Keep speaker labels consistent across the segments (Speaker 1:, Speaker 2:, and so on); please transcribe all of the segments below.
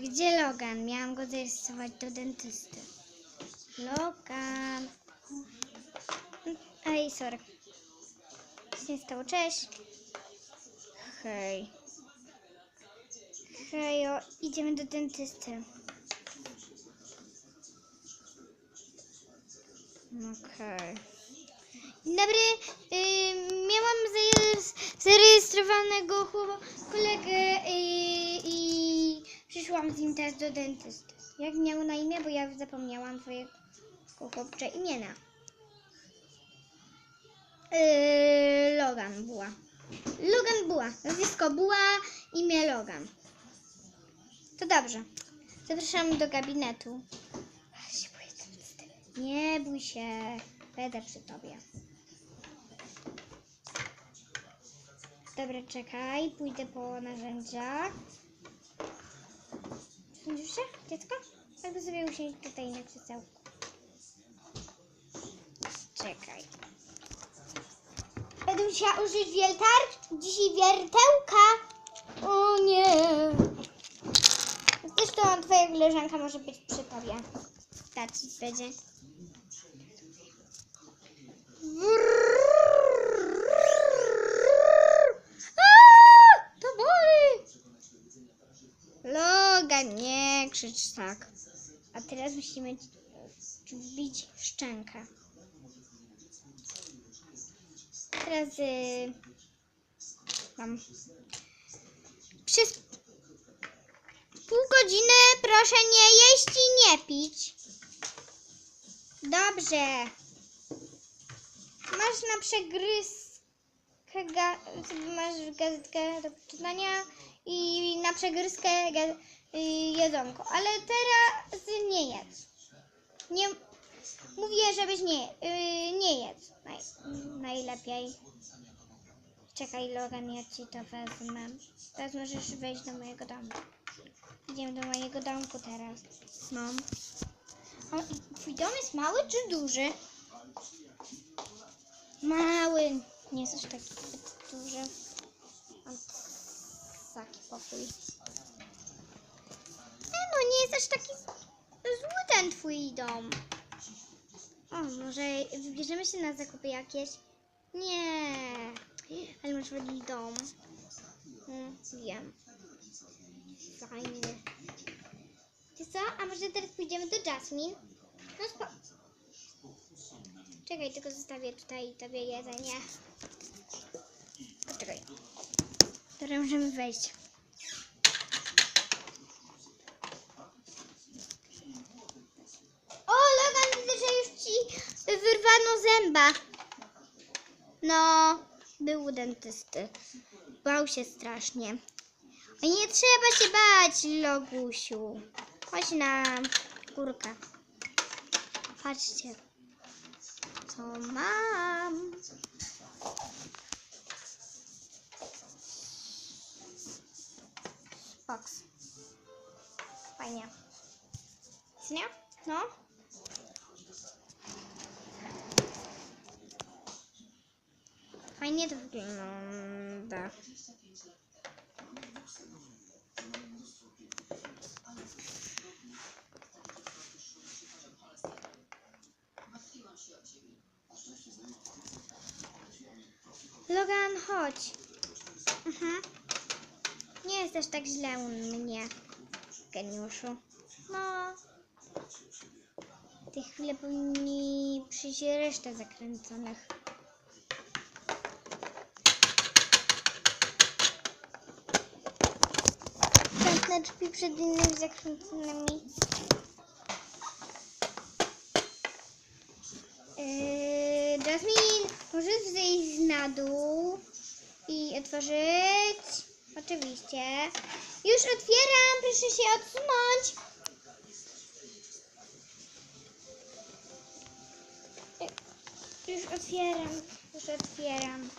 Speaker 1: gdzie Logan? Miałam go zarejestrować do dentysty. Logan. Ej, sorry. Nic nie stało, cześć. Hej. Hejo, idziemy do dentysty. Okej. Dzień dobry, y, miałam zarejestrowanego kolegę y, i przyszłam z nim teraz do dentysty. Jak miał na imię, bo ja zapomniałam twojego chłopcze imienia. Y, Logan Buła. Logan Buła. Nazwisko Buła, imię Logan. To dobrze. Zapraszam do gabinetu. Nie bój się. Będę przy tobie. Dobra, czekaj. Pójdę po narzędzia. Się, dziecko? Albo sobie usiąść tutaj na krzesełku. Czekaj. Będę musiała użyć wiertar? Dzisiaj wiertełka. O nie. Zresztą twoja koleżanka może być przy tobie. Tak będzie. Aaa, To boli! Logan, krzycz tak. A teraz musimy wbić szczękę. Teraz y, mam przez pół godziny proszę nie jeść i nie pić. Dobrze. Masz na przegryzkę, masz gazetkę do czytania i na przegryzkę ga- y, jedzonko, ale teraz nie jedz. Nie, mówię, żebyś nie, y, nie jedz. Naj, najlepiej. Czekaj, Logan, ja ci to wezmę. Teraz możesz wejść do mojego domu. Idziemy do mojego domku teraz. Mam. O, i twój dom jest mały czy duży? Mały. Nie jest aż taki duży. Mam taki pokój. No nie jest aż taki zły ten twój dom. O, może wybierzemy się na zakupy jakieś? Nie. Ale masz ładny dom. Mm, wiem. Fajny. Wiesz co? A może teraz pójdziemy do Jasmine? No spo... Czekaj, tylko zostawię tutaj tobie jedzenie. Czekaj. Teraz możemy wejść. O, Logan, widzę, że już ci wyrwano zęba. No, był u dentysty. Bał się strasznie. A nie trzeba się bać, Logusiu. Chodź na górkę. Patrzcie, co mam. Box. Fajnie. Nie? No. Fajnie to wygląda. Logan, chodź. Mhm. Nie jest też tak źle u mnie, geniuszu. No. W tej chwili powinni przyjść reszta zakręconych. Zamknę drzwi przed innymi zakręconymi. Yy, Jasmine, możesz zejść na dół i otworzyć? Oczywiście. Już otwieram, proszę się odsunąć. Yy, Już otwieram, już otwieram.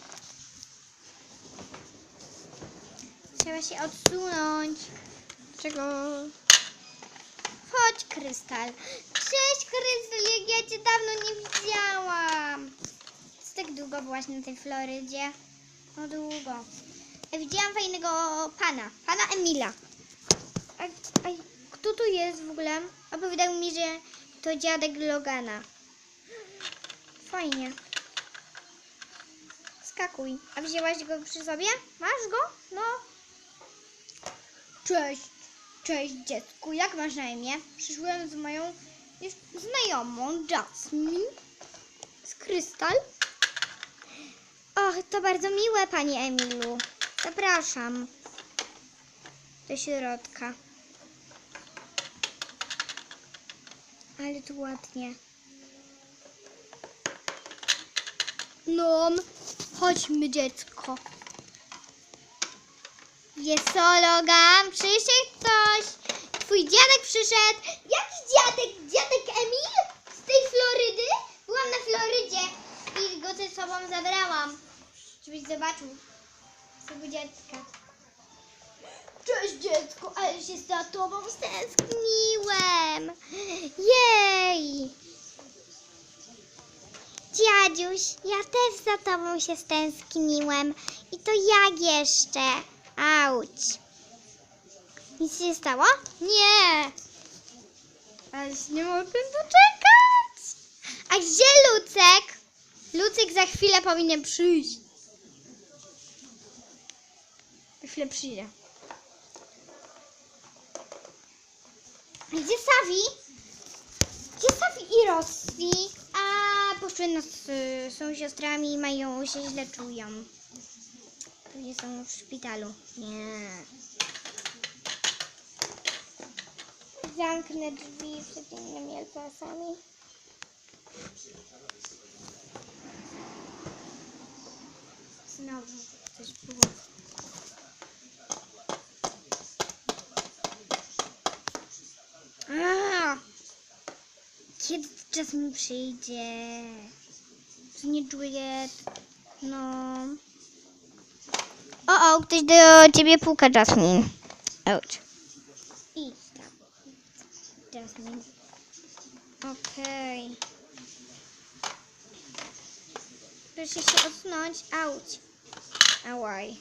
Speaker 1: Trzeba się odsunąć. Czego? Chodź, Krystal. Cześć, Krystal, jak ja cię dawno nie widziałam. Co tak długo byłaś na tej Florydzie? No długo. Widziałam fajnego pana, pana Emila. a, a kto tu jest w ogóle? Opowiadał mi, że to dziadek Logana. Fajnie. Skakuj. A wzięłaś go przy sobie? Masz go? No. Cześć. Cześć dziecku. Jak masz na imię? Z moją znajomą Jasmine z Krystal. Och, to bardzo miłe, Pani Emilu. Zapraszam do środka. Ale tu ładnie. No, chodźmy dziecko. Jest Logan, przyszedł ktoś. Twój dziadek przyszedł. Jaki dziadek? Dziadek Emil? Z tej Florydy? Byłam na Florydzie i go ze sobą zabrałam. Żebyś zobaczył swojego dziecka. Cześć dziecko, ale się za tobą stęskniłem. Jej! Dziadziuś, ja też za tobą się stęskniłem. I to jak jeszcze? Auć. Nic się nie stało? Nie. Się nie mogę doczekać. A gdzie Lucek? Lucek za chwilę powinien przyjść. Za chwilę przyjdzie. Gdzie Sawi? Gdzie Sawi i Rosji? A poszły nas, y, są siostrami i mają się źle czują. Pewnie są w szpitalu. Nie. Zamknę drzwi przed innymi elpasami. Znowu coś było. A! Kiedy czas mi przyjdzie? Nie Juliet. No. O, o, ktoś do ciebie puka, Jasmine. Ouch. Idź tam. Jasmine. Okej. Proszę się odsunąć. Auć. Ałaj.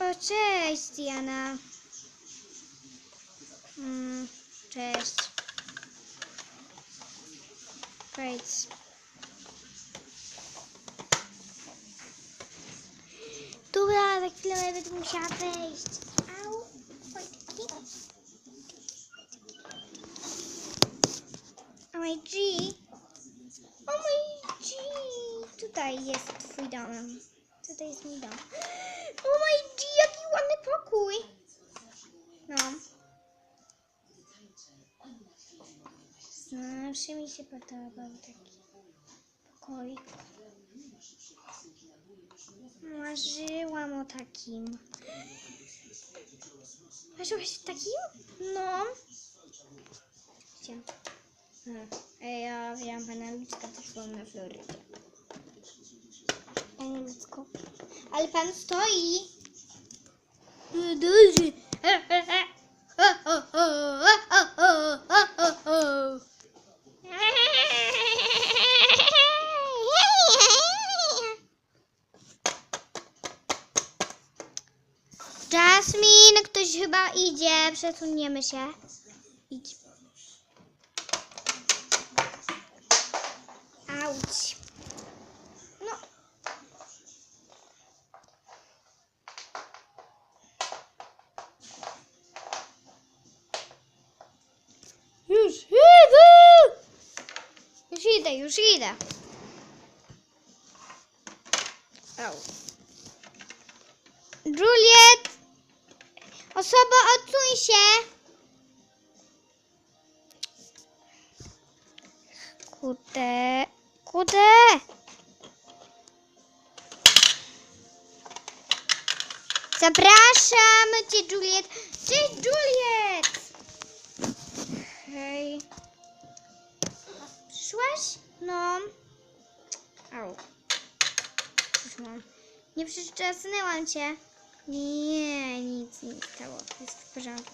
Speaker 1: O, cześć, Diana. Mm, cześć. Wejdź. Dobra, za chwilę będę musiała wejść. Au. O G. O G. Tutaj jest twój dom. Tutaj jest mój dom. O G, jaki ładny pokój. No. Zawsze mi się podobał taki pokoik. Marzyłam o takim. Marzyłaś o takim? No. Gdzie? A, Ej, ja wziąłam pana Lucka, też byłam na Florydzie. Panie Lucku. Ale pan stoi. No Duży. Jasmine, ktoś chyba idzie. Przesuniemy się. Idź. Auć. No. Już idę! Już idę, już idę. Au. Juliet! Osoba, odsuń się! Kurde, kurde! Zapraszam cię, Juliet! Cześć, Juliet! Hej. Przyszłaś? No. Au. Przyszłam. Nie przyczasnęłam cię. Nie, nic nie stało. Jest w porządku.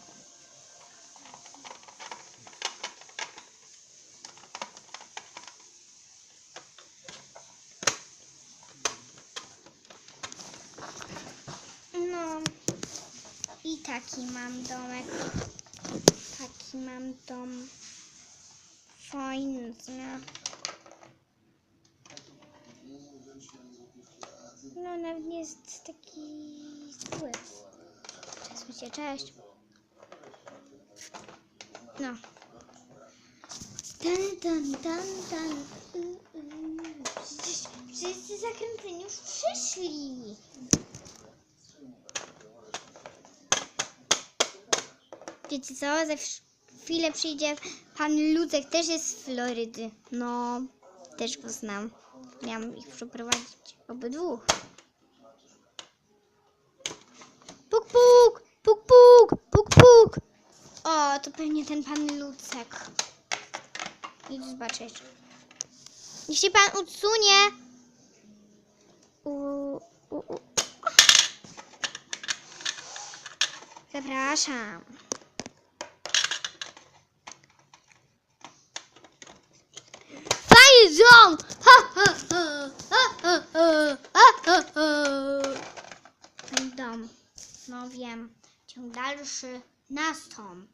Speaker 1: No. I taki mam domek. Taki mam dom. Fajny, no. No, nawet jest taki się, cześć. No. Tan, tan, tan, tan. Przecież wszyscy zakręceni już przyszli. Wiecie co? Za chwilę przyjdzie pan Lucek, też jest z Florydy. No, też go znam. Miałam ich przeprowadzić obydwu. Puk, puk. To pewnie ten pan Lucek. Idź zobaczyć. Jeśli pan odsunie... U, u, u. Zapraszam. Fajzą! Ten dom. No wiem. Ciąg dalszy. Nice, Tom.